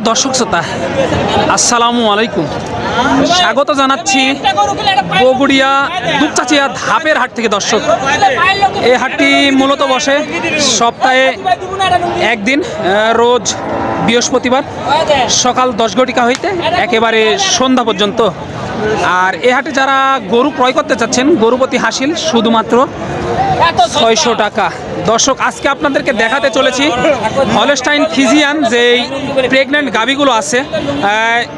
সুপ্রিয় দর্শক শ্রোতা, আসসালামু আলাইকুম। স্বাগত জানাচ্ছি বগুড়িয়া দুপচাচিয়া ধাপের হাট থেকে দর্শক। এই হাটটি মূলত বসে সপ্তাহে একদিন রোজ বৃহস্পতিবার সকাল দশ ঘটিকা হইতে একেবারে সন্ধ্যা পর্যন্ত আর এ হাটে যারা গরু ক্রয় করতে চাচ্ছেন গরুপতি হাসিল শুধুমাত্র ছয়শো টাকা। দর্শক, আজকে আপনাদেরকে দেখাতে চলেছি হলস্টাইন ফিজিয়ান যেই প্রেগনেন্ট গাভিগুলো আছে।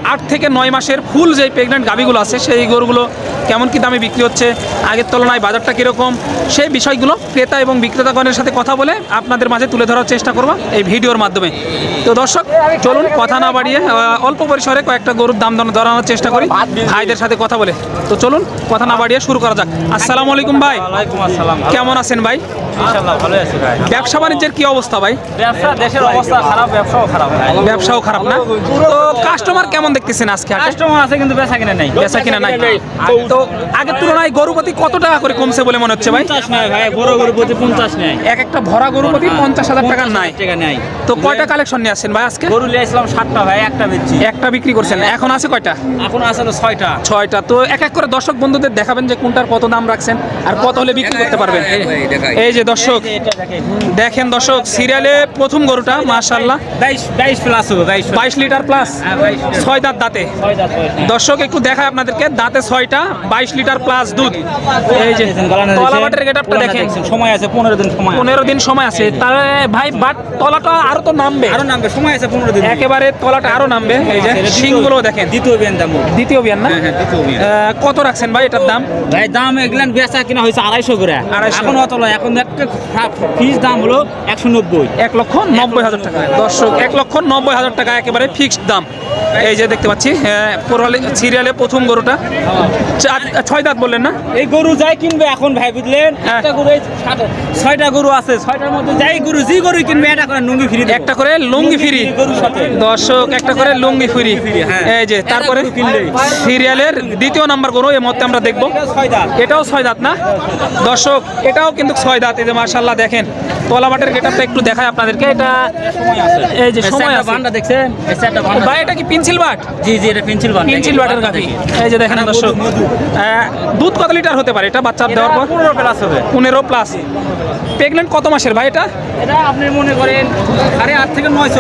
আট থেকে নয় মাসের ফুল যেই প্রেগনেন্ট গাভিগুলো আছে, সেই গরুগুলো কেমন কি দামে বিক্রি হচ্ছে, আগের তুলনায় বাজারটা কীরকম, সেই বিষয়গুলো ক্রেতা এবং বিক্রেতাগণের সাথে কথা বলে আপনাদের মাঝে তুলে ধরার চেষ্টা করব এই ভিডিওর মাধ্যমে। তো দর্শক, চলুন কথা না বাড়িয়ে অল্প পরিসরে কয়েকটা গরুর দাম দর- ধরানোর চেষ্টা করি। ভাইদের সাথে কথা বলে। তো চলুন কথা না বাড়িয়ে শুরু করা যাক। আসসালামু আলাইকুম ভাই। আসসালাম কেমন আছেন ভাই? ভালো আছি ভাই। ব্যবসা বাণিজ্যের কি অবস্থা ভাই? ব্যবসা দেশের অবস্থা খারাপ ব্যবসাও খারাপ ব্যবসাও খারাপ না? তো কাস্টমার কেমন দেখতেছেন আজকে কাস্টমার আছে কিন্তু বেচা কিনা নেই। বেচা কিনা নাই। তো আগের তুলনায় গরুপতি কত টাকা করে কমছে বলে মনে হচ্ছে ভাই? ভাই বড় গরু প্রতি পঞ্চাশ নেই। এক একটা ভরা গরুপতি পঞ্চাশ হাজার টাকা নাই। টাকা নাই। তো কয়টা কালেকশন নিয়ে আসছেন ভাই আজকে? গরু লিয়ে আসলাম সাতটা ভাই একটা বেচছি। একটা বিক্রি করছেন। এখন আছে কয়টা? এখন আছে তো ছয়টা। ছয়টা। তো এক এক করে দর্শক বন্ধুদের দেখাবেন যে কোনটার কত দাম রাখছেন আর কত হলে বিক্রি করতে পারবেন। এই যে দর্শক দেখেন দর্শক সিরিয়ালে প্রথম গরুটা মাশাল্লাহ বাইশ বাইশ প্লাস বাইশ লিটার প্লাস হ্যাঁ, 22 ছয় দাঁত। দাঁতে দর্শক একটু দেখায় আপনাদেরকে দাঁতে ছয়টা বাইশ লিটার প্লাস দুধ। এই যে তলাবাটের গেটআপটা দেখেন সময় আছে পনেরো দিন সময় পনেরো দিন সময় আছে। তাহলে ভাই বাট তলাটা আরও তো নামবে। আরও নামবে সময় আছে পনেরো দিন। একেবারে তলাটা আরও নামবে। এই যে শিংগুলো দেখেন। দ্বিতীয় বিয়ান দাম। দ্বিতীয় বিয়ান না? হ্যাঁ, হ্যাঁ, কত রাখছেন ভাই এটার দাম? ভাই দাম এগুলান বেচা কিনা হয়েছে আড়াইশো করে। 250 এখন অত লয় এখন একটা ফিস দাম হলো একশো নব্বই। এক লক্ষ নব্বই হাজার টাকা। দর্শক এক লক্ষ নব্বই হাজার টাকা একেবারে ফিক্সড দাম। এই যে দেখতে পাচ্ছি সিরিয়ালে প্রথম গরুটা। ছয় দাঁত বললেন না? এই গরু যাই কিনবে এখন ভাই বুঝলেন? হ্যাঁ। একটা গরু ছয়টা গরু আছে ছয়টার মধ্যে যাই গরু যে গরু কিনবে এটা করে লুঙ্গি ফ্রি। একটা করে লুঙ্গি ফ্রি। গরুর সাথে। দর্শক একটা করে লুঙ্গি ফ্রি। হ্যাঁ। এই যে তারপরে একটা গরু দ্বিতীয় নাম্বার গরু এই মধ্যে আমরা দেখব। এটাও ছয় দাঁত। না? দর্শক এটাও কিন্তু ছয় দাঁত। এই যে মার্শাল্লাহ দেখেন তলাবাটের গেটআপটা একটু দেখায় আপনাদেরকে। এটা এই যে সময় আছে। বান্ডা দেখছেন? ভাই এটা কি পেন্সিল বাট? জি জি এটা পেন্সিল বান্ডা পেন্সিল বাটের গাভি। এই যে দেখেন দর্শক দুধ কত লিটার হতে পারে? এটা বাচ্চা দেওয়ার পর? পনেরো প্লাস হবে। পনেরো প্লাস প্রেগনেন্ট কত মাসের ভাই এটা? এটা আপনি মনে করেন সাড়ে আট থেকে নয়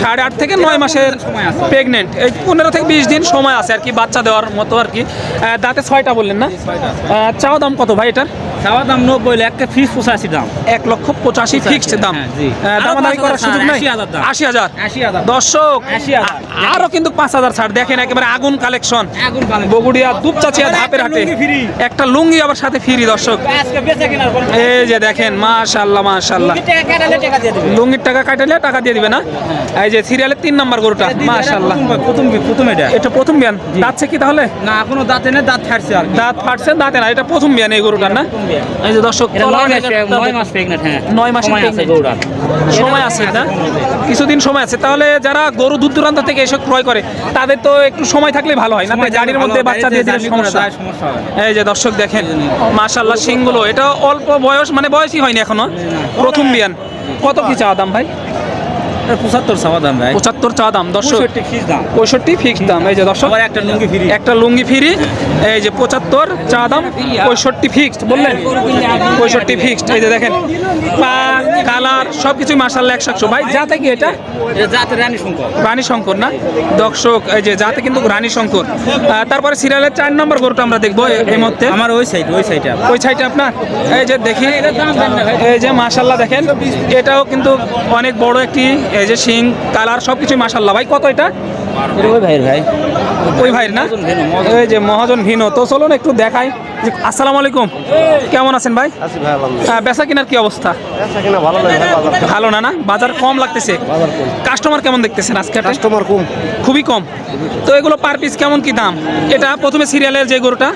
সাড়ে আট থেকে নয় মাসের সময় আছে। প্রেগনেন্ট এই পনেরো থেকে বিশ দিন সময় আছে আর কি বাচ্চা দেওয়ার মতো আর কি। দাঁতে ছয়টা বললেন না? চাও দাম কত ভাই এটার? চাওয়া দাম নব্বই একটা ফিস পঁচাশি দাম। এক লক্ষ পঁচাশি ফিক্সড দাম। হ্যাঁ। দামাদামি করার সুযোগ নাই? আশি হাজার দর্শক আরও কিন্তু পাঁচ হাজার ছাড়। দেখেন একেবারে আগুন কালেকশন। বগুড়িয়া দুপচাচিয়া ধাপের হাটে। একটা লুঙ্গি আবার সাথে ফ্রি দর্শক। এই যে দেখেন মাশাল্লাহ মাশাল্লাহ লুঙ্গির টাকা কাটালে টাকা দিয়ে দিবে। না? এই যে সিরিয়ালের তিন নাম্বার গরুটা মাশাল্লাহ প্রথম প্রথম এটা। এটা প্রথম বিয়ান। দাঁতছে কি তাহলে? না এখনও দাঁতে নেই দাঁত আর দাঁত ফাটছে দাঁতে না এটা প্রথম বিয়ান এই গরুটার না। এই যে দর্শক এটা নয় মাস হ্যাঁ। সময় আছে না? কিছুদিন সময় আছে। তাহলে যারা গরু দূর দূরান্ত থেকে এসব ক্রয় করে তাদের তো একটু সময় থাকলে ভালো হয় না? গাড়ির মধ্যে বাচ্চা দিয়ে দিলে সমস্যা। এই যে দর্শক দেখেন মাশাল্লাহ সিংগুলো এটা অল্প বয়স মানে বয়সই হয়নি এখনও। প্রথম বিয়ান। কত কি চাওয়া দাম ভাই? পঁচাত্তর চাওয়া দাম ভাই। পঁচাত্তর চাওয়া দাম দর্শক। পঁয়ষট্টি ফিস দাম। এই যে দর্শক। একটা লুঙ্গি ফ্রি। একটা লুঙ্গি ফ্রি এই যে পঁচাত্তর চা দাম পঁয়ষট্টি ফিক্সড বললেন? পঁয়ষট্টি ফিক্সড এই যে দেখেন পা কালার সব কিছুই মাসাল্লাহ একশো একশো। ভাই যাতে কি এটা? রানী শঙ্কর। রানী শঙ্কর না? দর্শক এই যে যাতে কিন্তু রানী শঙ্কর। তারপরে সিরিয়ালের চার নম্বর গরুটা আমরা দেখব এই মুহূর্তে। আমার ওই সাইড ওই সাইডে ওই সাইডে আপনার? এই যে দেখি এই যে মাশাল্লাহ দেখেন এটাও কিন্তু অনেক বড় একটি এই যে শিং কালার সব কিছুই মাসাল্লাহ ভাই কত এটা? ওই ভাইয়ের ভাই। ওই ভাইয়ের না? ওই যে মহাজন ভিনো। তো চলুন একটু দেখাই। যে আসসালামু আলাইকুম। কেমন আছেন ভাই? বেচা কেনার কি অবস্থা? ভালো লাগে বাজার ভালো না না? বাজার কম লাগতেছে। বাজার কম। কাস্টমার কেমন দেখতেছেন আজকে কাস্টমার কম। খুবই কম। তো এগুলো পার পিস কেমন কি দাম? এটা প্রথমে সিরিয়ালের যে গরুটা?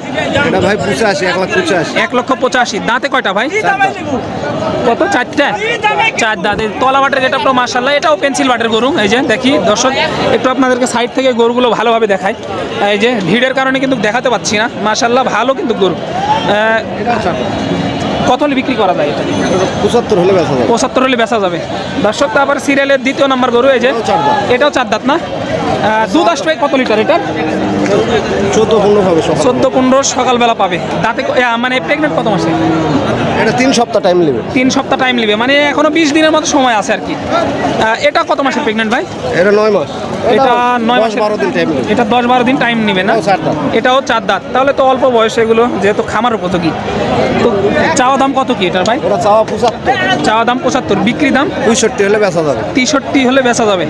এটা ভাই পঁচাশি এক লাখ পঁচাশি। এক লক্ষ পঁচাশি। দাঁতে কয়টা ভাই? কত? চারটা? চার দাঁত। তলা বাটের যেটা আপনার মার্শাল্লাহ এটাও পেন্সিল বাটের গরু। এই যে দেখি দর্শক একটু আপনাদেরকে সাইড থেকে গরুগুলো ভালোভাবে দেখাই। এই যে ভিড়ের কারণে কিন্তু দেখাতে পাচ্ছি না। মার্শাল্লাহ ভালো কিন্তু গরু। কত হলে বিক্রি করা যায় এটা? পঁচাত্তর হলে বেচা যাবে। পঁচাত্তর হলে বেচা যাবে। দর্শক তো আবার সিরিয়ালের দ্বিতীয় নম্বর গরু এই যে এটাও চার দাঁত। না? দুধ আসবে কত লিটার এটা চোদ্দ পনেরো হবে চোদ্দ পনেরো সকালবেলা পাবে। দাঁতে মানে প্রেগনেন্ট কত মাসে? এটা তিন সপ্তাহ টাইম নেবে তিন সপ্তাহ টাইম নেবে মানে এখনও বিশ দিনের মতো সময় আছে আর কি। এটা কত মাসের প্রেগনেন্ট ভাই? এটা নয় মাস। এটা নয় মাসের বারো দিন টাইম এটা দশ বারো দিন টাইম নেবে না? এটাও চার দাঁত। তাহলে তো অল্প বয়স এগুলো যেহেতু খামার উপযোগী। তো চাওয়া দাম কত কি এটার ভাই? ওটা চাওয়া পঁচাত্তর। চাওয়া দাম পঁচাত্তর। বিক্রি দাম? পঁয়ষট্টি হলে বেচা যাবে। তেষট্টি হলে বেচা যাবে।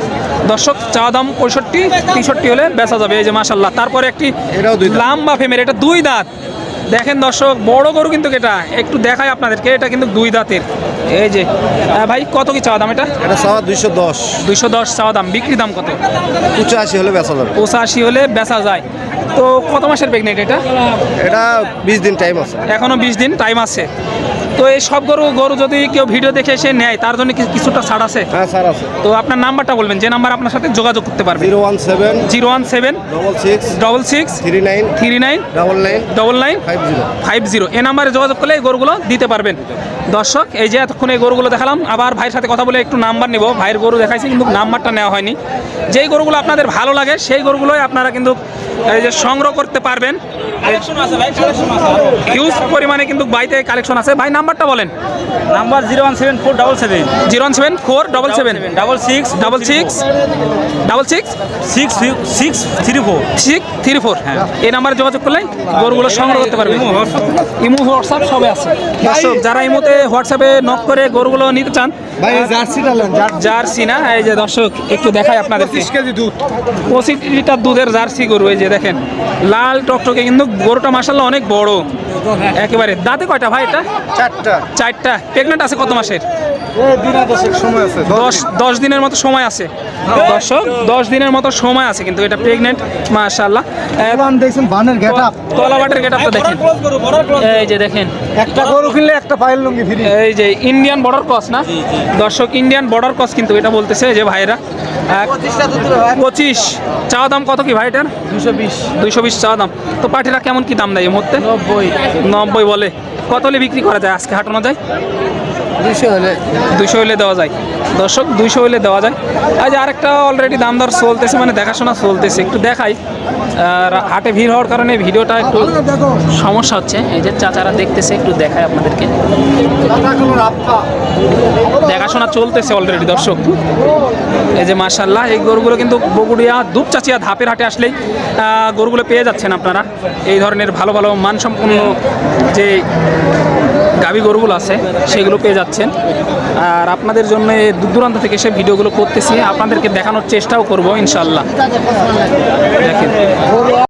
দর্শক চাওয়া দাম পঁয়ষট্টি তেষট্টি হলে বেচা যাবে। এই যে মাসাল্লাহ তারপরে একটি লাম্বা ফেমের এটা দুই দাঁত। দেখেন দর্শক বড় গরু কিন্তু এটা। একটু দেখায় আপনাদেরকে এটা কিন্তু দুই দাঁতের। এই যে ভাই কত কি চাওয়া দাম এটা? এটা চাওয়া দুইশো দশ। দুইশো দশ চাওয়া দাম বিক্রি দাম কত? পঁচাশি হলে বেচা যাবে। পঁচাশি হলে বেচা যায়। তো কত মাসের প্রেগনেন্ট এটা? এটা বিশ দিন টাইম আছে। এখনও বিশ দিন টাইম আছে। তো এই সব গরু গরু যদি কেউ ভিডিও দেখে এসে নেয় তার জন্য কিছুটা ছাড় আছে? হ্যাঁ স্যার আছে। তো আপনার নাম্বারটা বলবেন যে নাম্বার আপনার সাথে যোগাযোগ করতে পারবে। Zero one seven zero one seven double six double six three nine three nine double nine double nine five zero. Five zero. এ নাম্বারে যোগাযোগ করলে এই গরুগুলো দিতে পারবেন। দর্শক এই যে এতক্ষণ এই গরুগুলো দেখালাম আবার ভাইয়ের সাথে কথা বলে একটু নাম্বার নেব। ভাইয়ের গরু দেখাইছি কিন্তু নাম্বারটা নেওয়া হয়নি। যেই গরুগুলো আপনাদের ভালো লাগে সেই গরুগুলোই আপনারা কিন্তু এই যে সংগ্রহ করতে পারবেন। কালেকশন আছে ভাই কালেকশন আছে। আরও। হিউজ পরিমাণে কিন্তু বাইতে কালেকশন আছে। ভাই নাম্বারটা বলেন। Number zero one seven four double seven. Zero one seven four double seven. Double six double six double six? Six six three four. Six three four. হ্যাঁ। এই নাম্বারে যোগাযোগ করলে গরুগুলো সংগ্রহ করতে পারবে। Imo, WhatsApp. ইমো হোয়াটসঅ্যাপ সবে আছে। দর্শক যারা ইমোতে হোয়াটসঅ্যাপে নক করে গরুগুলো নিতে চান ভাই জার্সিটা জার্সি না? এই যে দর্শক একটু দেখাই আপনাদের কেজি দুধ। পঁচিশ লিটার দুধের জার্সি গরু এই যে দেখেন। লাল টকটকে কিন্তু গরুটা মাসাল্লাহ অনেক বড়। একেবারে। দাঁতে কয়টা ভাই এটা? চারটা। চারটা। প্রেগনেন্ট আছে কত মাসের? এই দিন দশেক সময় আছে দশ দশ দিনের মতো সময় আছে। দর্শক দশ দিনের মতো সময় আছে কিন্তু এটা প্রেগনেন্ট মাশাল্লাহ দেখছেন বানের গেট আপ। তলাবাটের গেট আপটা দেখেন। ক্লোজ করো বড় ক্লোজ এই যে দেখেন। একটা গরু কিনলে একটা পায়ের লুঙ্গি ফ্রি এই যে ইন্ডিয়ান বর্ডার ক্রস না? দর্শক ইন্ডিয়ান বর্ডার ক্রস কিন্তু এটা বলতেছে যে ভাইরা পঁচিশ। চাওয়া দাম কত কি ভাই এটার? দুশো বিশ। দুশো বিশ চাওয়া দাম। তো পার্টিরা কেমন কি দাম দেয় এই মুহূর্তে? নব্বই। নব্বই বলে। কত হলে বিক্রি করা যায়? আজকে হাঁটানো যায়? দুশো হলে। দুশো হলে দেওয়া যায়। দর্শক, দুইশো হলে দেওয়া যায়। আজ আরেকটা অলরেডি দাম দর চলতেছে মানে দেখাশোনা চলতেছে, একটু দেখাই। হাটে ভিড় হওয়ার কারণে ভিডিওটা একটু সমস্যা হচ্ছে। এই যে চাচারা দেখতেছে, একটু দেখায় আপনাদেরকে। দেখাশোনা চলতেছে অলরেডি দর্শক। এই যে মাশাল্লাহ এই গরুগুলো কিন্তু বগুড়িয়া, দুপচাচিয়া ধাপের হাটে আসলেই গরুগুলো পেয়ে যাচ্ছেন আপনারা। এই ধরনের ভালো ভালো, মানসম্পন্ন যে গাভী গরুগুলো আছে, সেগুলো পেয়ে যাচ্ছেন। আর আপনাদের জন্য দূরান্ত থেকে সে ভিডিওগুলো করতেছি। আপনাদেরকে দেখানোর চেষ্টাও করব ইনশাল্লাহ। দেখেন।